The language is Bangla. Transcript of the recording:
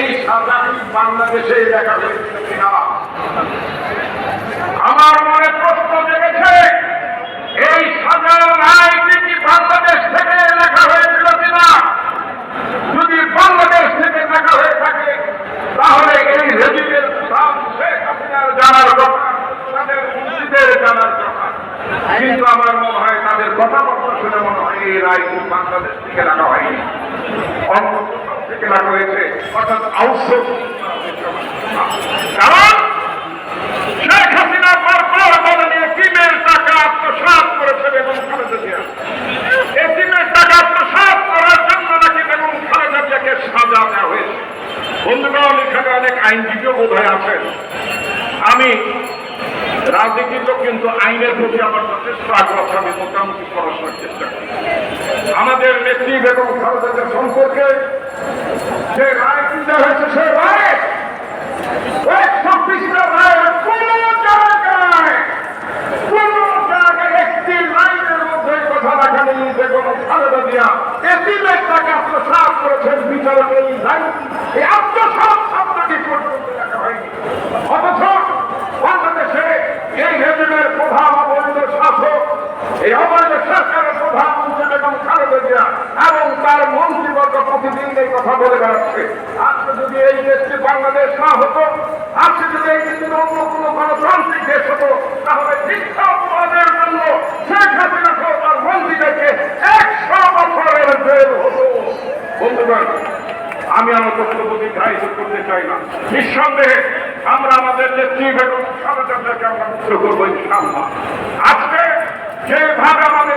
এই সাজা বাংলাদেশে দেখা হয়েছিল কিনা? আমার মনে প্রশ্ন জেগেছে, এই সাজার রায় কি বাংলাদেশ থেকে লেখা হয়েছিল কিনা? যদি বাংলাদেশ থেকে লেখা হয়ে থাকে, তাহলে এই রেজিমের হাসিনার জানার কথা, তাদের জানার কথা। কিন্তু আমার মনে হয় তাদের কথাবার্তা শুনে মনে হয় এই রায় বাংলাদেশ থেকে লেখা হয়নি। থেকে লেখা হয়েছে, অর্থাৎ আউটসোর্সিং কারণ শেখ হাসিনা বারবার বলেন এটিমের টাকা আত্মসাৎ করেছে বেগম খালেদা জিয়া। এটিমের টাকা আত্মসাৎ করার জন্য নাকি বেগম খালেদা জিয়াকে সাজা দেওয়া হয়েছে। বন্ধুগণ, এখানে অনেক আইনজীবীও বোধ হয় আছেন। আমি রাজনীতির লোক কিন্তু আইনের প্রতি আমার যথেষ্ট আগ্রহ, আমি মোটামুটি পড়াশোনার চেষ্টা করি। আমাদের নেত্রী বেগম খালেদা জিয়া সম্পর্কে যে রায় চিন্তা হয়েছে, সে রায় করেছেন বিচারক এই শব্দটি পর্যন্ত লেখা হয়নি অথচ বাংলাদেশে এই রেজিমের প্রধান অবৈধ শাসক এই অবৈধ সরকারের প্রধানমন্ত্রী বেগম খালেদা জিয়া এবং তার মন্ত্রীবর্গ প্রতিদিন এই কথা বলে বেড়াচ্ছে। আজকে যদি এই দেশটি বাংলাদেশ না হতো, আজকে যদি এই দেশটি অন্য কোনো গণতান্ত্রিক দেশ হতো, তাহলে শিক্ষা অপরাধের জন্য শেখ হাসিনা সহ তার মন্ত্রীদেরকে একশো বছরের জেল হতো। বন্ধুগণ, আমি আমার বক্তব্য দীর্ঘায়িত করতে চাই না। নিঃসন্দেহে আমরা আমাদের নেত্রী বেগম খালেদা আমরা মুক্ত করব ইনশাআল্লাহ। আজকে যেভাবে আমাদের